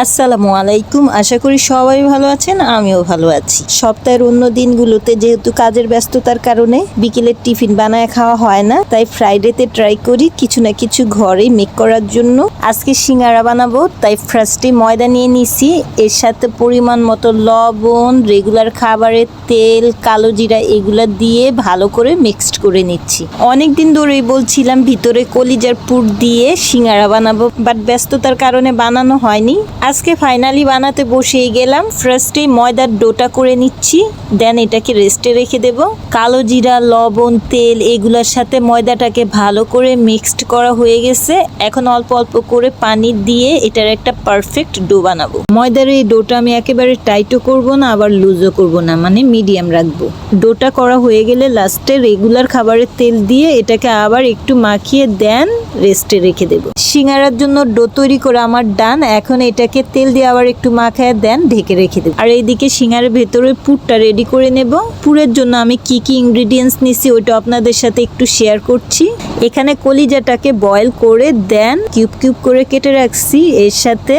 আসসালামু আলাইকুম। আশা করি সবাই ভালো আছেন, আমিও ভালো আছি। সপ্তাহের অন্য দিনগুলোতে যেহেতু কাজের ব্যস্ততার কারণে বিকেলের টিফিন বানায় খাওয়া হয় না, তাই ফ্রাইডেতে ট্রাই করি কিছু না কিছু ঘরে মেক করার জন্য। আজকে সিঙ্গারা বানাবো, তাই ফার্স্টে ময়দা নিয়ে নিছি। এর সাথে পরিমাণ মতো লবণ, রেগুলার খাবারের তেল, কালো জিরা এগুলো দিয়ে ভালো করে মিক্সড করে নিচ্ছি। অনেক দিন ধরেই বলছিলাম ভিতরে কলিজার পুর দিয়ে সিঙ্গারা বানাবো, বাট ব্যস্ততার কারণে বানানো হয়নি। আজকে ফাইনালি বানাতে বসেই গেলাম। ফার্স্টে ময়দার ডোটা করে নিচ্ছি দেন এটাকে রেস্টে রেখে দেব। কালো জিরা, লবণ, তেল এগুলোর সাথে ময়দাটাকে ভালো করে মিক্সড করা হয়ে গেছে। এখন অল্প অল্প করে পানি দিয়ে এটার একটা পারফেক্ট ডো বানাবো। ময়দার এই ডোটা আমি একেবারে টাইটও করব না, আবার লুজও করব না মানে মিডিয়াম রাখব। ডোটা করা হয়ে গেলে লাস্টে রেগুলার খাবারের তেল দিয়ে এটাকে আবার একটু মাখিয়ে দেন রেস্টে রেখে দেব। সিঙ্গারার জন্য ডো তৈরি করে আমার ডান এখন এটাকে তেল দিয়ে আবার একটু মাখায় দেন, ঢেকে রেখে দেব। আর এইদিকে সিঙ্গারের ভেতরে পুরটা রেডি করে নেব। পুরের জন্য আমি কি কি ইনগ্রিডিয়েন্টস নিছি ওইটা আপনাদের সাথে একটু শেয়ার করছি। এখানে কলিজাটাকে বয়েল করে দেন কিউব কিউব করে কেটে রাখছি। এর সাথে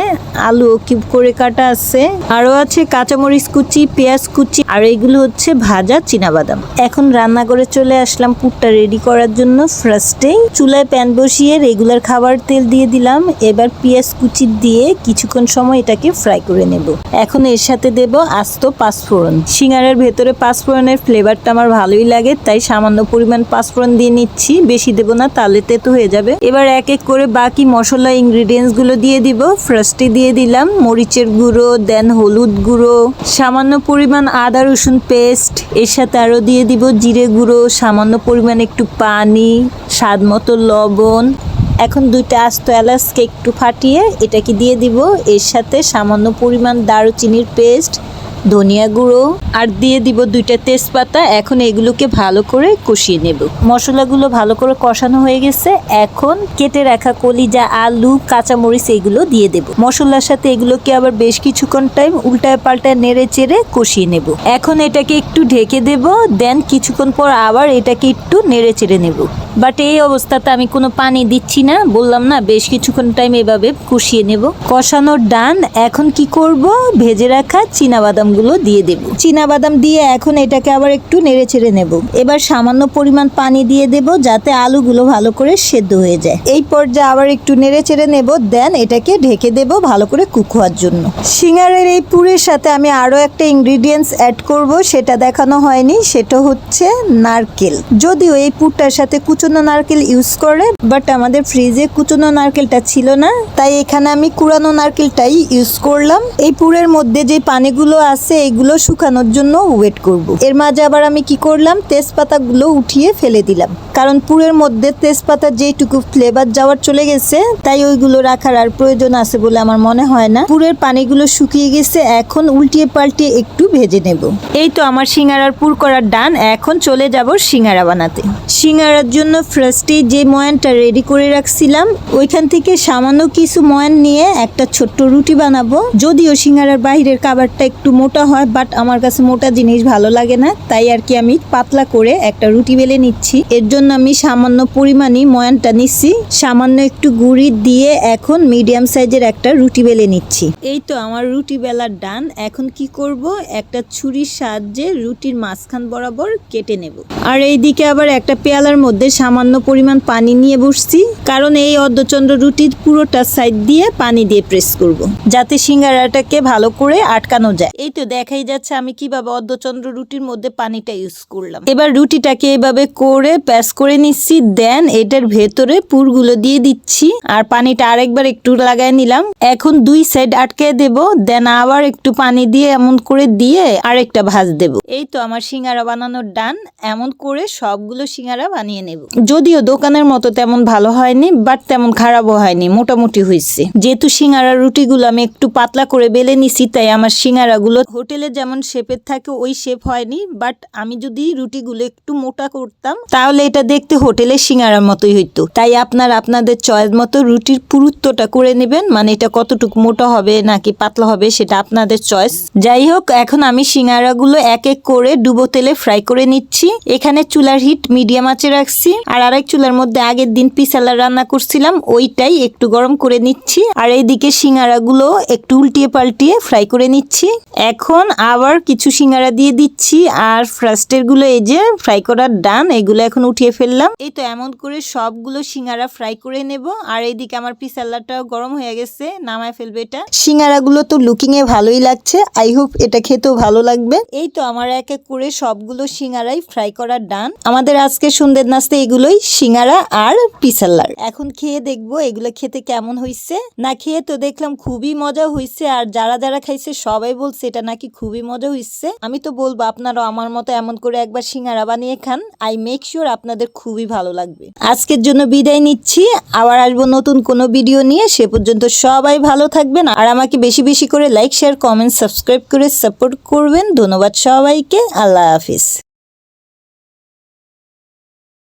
আলু কিউব করে কাটা আছে। আরও আছে কাঁচামরিচ কুচি, পেঁয়াজ কুচি, আর এগুলো হচ্ছে ভাজা চীনাবাদাম। এখন রান্না করে চলে আসলাম পুরটা রেডি করার জন্য। ফার্স্টেই চুলায় প্যান বসিয়ে রেগুলার খাবার তেল দিয়ে দিলাম। এবার পেঁয়াজ কুচি দিয়ে কিছুক্ষণ সময় এটাকে ফ্রাই করে নেব। এখন এর সাথে দেব আস্ত পাঁচফোড়ন। সিঙ্গারের ভেতরে পাঁচফোড়নের ফ্লেভারটা আমার ভালোই লাগে, তাই সামান্য পরিমাণ পাঁচফোড়ন দিয়ে নিচ্ছি। বেশি দেব না, তাহলে তেতো হয়ে যাবে। এবার এক এক করে বাকি মশলা ইনগ্রিডিয়েন্টসগুলো দিয়ে দিব। ফার্স্টে দিয়ে দিলাম মরিচের গুঁড়ো দেন হলুদ গুঁড়ো, সামান্য পরিমাণ আদা, রসুন পেস্ট এর সাথে আরও দিয়ে দিব জিরে গুঁড়ো, সামান্য পরিমাণ একটু পানি, স্বাদ মতো লবণ। এখন দুইটা আস্ত এলাচকে একটু ফাটিয়ে এটাকে দিয়ে দিব। এর সাথে সামান্য পরিমাণ দারুচিনির পেস্ট ধনিয়া গুঁড়ো আর দিয়ে দিব দুইটা তেজপাতা। এখন এগুলোকে ভালো করে কষিয়ে নেব। মশলাগুলো ভালো করে কষানো হয়ে গেছে। এখন কেটে রাখা কলিজা, আলু, কাঁচামরিচ এগুলো দিয়ে দেব। মশলার সাথে এগুলোকে আবার বেশ কিছুক্ষণ টাইম উল্টায় পাল্টায় নেড়ে চেড়ে কষিয়ে নেব। এখন এটাকে একটু ঢেকে দেব। দেন কিছুক্ষণ পর আবার এটাকে একটু নেড়ে চেড়ে নেব। বাট এই অবস্থাতে আমি কোনো পানি দিচ্ছি না। বললাম না, বেশ কিছুক্ষণ টাইম এভাবে কষিয়ে নেব। কষানোর ডান এখন কি করব? ভেজে রাখা চীনাবাদামগুলো দিয়ে দেব। চীনাবাদাম দিয়ে এখন এটাকে আবার একটু নেড়ে চেড়ে নেব। এবার সামান্য পরিমাণ পানি দিয়ে দেব যাতে আলুগুলো ভালো করে সেদ্ধ হয়ে যায়। এই পর্যায়ে আবার একটু নেড়ে চেড়ে নেব, দেন এটাকে ঢেকে দেব ভালো করে কুক হওয়ার জন্য। সিঙ্গারের এই পুরের সাথে আমি আরও একটা ইনগ্রিডিয়েন্টস অ্যাড করব, সেটা দেখানো হয়নি, সেটা হচ্ছে নারকেল। যদিও এই পুরটার সাথে কুচনো নারকেল ইউজ করে বাট আমাদের ফ্রিজে কুচনো নারকেলটা ছিল না, তাই এখানে আমি কুড়ানো নারকেলটাই ইউজ করলাম। এই পুরের মধ্যে যে পানিগুলো আছে এগুলো শুকানোর জন্য ওয়েট করব। এর মাঝে আবার আমি কি করলাম তেজপাতাগুলো উঠিয়ে ফেলে দিলাম কারণ পুরের মধ্যে তেজপাতার যেটুকু ফ্লেভার যাওয়ার চলে গেছে, তাই ওইগুলো রাখার আর প্রয়োজন আছে বলে আমার মনে হয় না। পুরের পানিগুলো শুকিয়ে গেছে, এখন উল্টিয়ে পাল্টিয়ে একটু ভেজে নেব। এই তো আমার সিঙ্গারার পুর করার ডান, এখন চলে যাব সিঙ্গারা বানাতে। সিঙ্গারার জন্য ফার্স্টে যে ময়ানটা রেডি করে রাখছিলাম, ওইখান থেকে সামান্য কিছু ময়ান নিয়ে একটা ছোট্ট রুটি বানাবো। যদিও সিঙ্গারার বাইরের খাবারটা একটু মোটা হয় বাট আমার কাছে মোটা জিনিস ভালো লাগে না, তাই আর কি আমি পাতলা করে একটা রুটি বেলে নিচ্ছি। এর জন্য আমি সামান্য পরিমাণই ময়ানটা নিচ্ছি। সামান্য একটু গুঁড়ি দিয়ে এখন মিডিয়াম সাইজের একটা রুটি বেলে নিচ্ছি। এই তো আমার রুটি বেলার ডান। এখন কি করব? একটা ছুরির সাহায্যে রুটির মাঝখান বরাবর কেটে নেব। আর এইদিকে আবার একটা পেয়ালার মধ্যে সামান্য পরিমাণ পানি নিয়ে বসছি। কারণ এই অর্ধচন্দ্র রুটির পুরোটা সাইড দিয়ে পানি দিয়ে প্রেস করব। যাতে সিঙ্গারাটাকে ভালো করে আটকানো যায়। এই তো দেখাই যাচ্ছে আমি কীভাবে অর্ধচন্দ্র রুটির মধ্যে পানিটা ইউজ করলাম। এবার রুটিটাকে এভাবে করে প্যাস করে নিচ্ছি, দেন এটার ভেতরে পুরগুলো দিয়ে দিচ্ছি। আর পানিটা আরেকবার একটু লাগায় নিলাম। এখন দুই সাইড আটকে দেব, দেন আবার একটু পানি দিয়ে এমন করে দিয়ে আরেকটা ভাজ দেব। এই তো আমার সিঙ্গারা বানানোর ডান। এমন করে সবগুলো সিঙ্গারা বানিয়ে নেব। যদিও দোকানের মতো তেমন ভালো হয়নি, বাট তেমন খারাপও হয়নি, মোটামুটি হয়েছে যেহেতু সিঙ্গারা রুটিগুলো আমি একটু পাতলা করে বেলে নিছি, তাই আমার সিঙ্গারাগুলো হোটেলে যেমন শেপের থাকে, ওই শেপ হয়নি। বাট আমি যদি রুটিগুলো একটু মোটা করতাম, তাহলে এটা দেখতে হোটেলের সিঙ্গারার মতোই হইতো। তাই আপনার আপনাদের চয়েস মতো রুটির পুরুত্বটা করে নেবেন মানে এটা কতটুকু মোটা হবে নাকি পাতলা হবে সেটা আপনাদের চয়েস। যাই হোক, এখন আমি সিঙ্গারাগুলো এক এক করে ডুবো তেলে ফ্রাই করে নিচ্ছি। এখানে চুলার হিট মিডিয়াম আঁচে রাখছি। আর আরেক চুলার মধ্যে আগের দিন পিসালা রান্না করছিলাম, ওইটাই একটু গরম করে নিচ্ছি। আর এইদিকে সিঙ্গারাগুলো একটু উল্টিয়ে পাল্টিয়ে ফ্রাই করে নিচ্ছি। এখন আবার কিছু সিঙ্গারা দিয়ে দিচ্ছি। আর ফার্স্টেরগুলো এই যে ফ্রাই করার ডান, এগুলো এখন উঠিয়ে ফেললাম। এই তো এমন করে সবগুলো সিঙ্গারা ফ্রাই করে নেব। আর এইদিকে আমার পিসাল্লাটাও গরম হয়ে গেছে, নামায় ফেলবে এটা। সিঙ্গারাগুলো তো লুকিং এ ভালোই লাগছে। আই হোপ এটা খেতেও ভালো লাগবে। এই তো আমার এক এক করে সবগুলো সিঙ্গারাই ফ্রাই করার ডান আমাদের আজকে সন্ধ্যের নাস্তে এগুলোই, সিঙ্গারা আর পিসাল্লার এখন খেয়ে দেখব এগুলো খেতে কেমন হয়েছে না খেয়ে তো দেখলাম খুবই মজা হয়েছে আর যারা যারা খাইছে সবাই বলছে এটা নাকি খুবই মজা হয়েছে আমি তো বলব আপনারাও আমার মতো এমন করে একবার সিঙ্গারা বানিয়ে খান। আই মেক শিওর আপনাদের খুবই ভালো লাগবে। আজকের জন্য বিদায় নিচ্ছি। আবার আসব নতুন কোনো ভিডিও নিয়ে। সে পর্যন্ত সবাই ভালো থাকবেন। আর আমাকে বেশি বেশি করে লাইক শেয়ার কমেন্ট সাবস্ক্রাইব করে সাপোর্ট করবেন। ধন্যবাদ সবাইকে। আল্লাহ হাফিজ।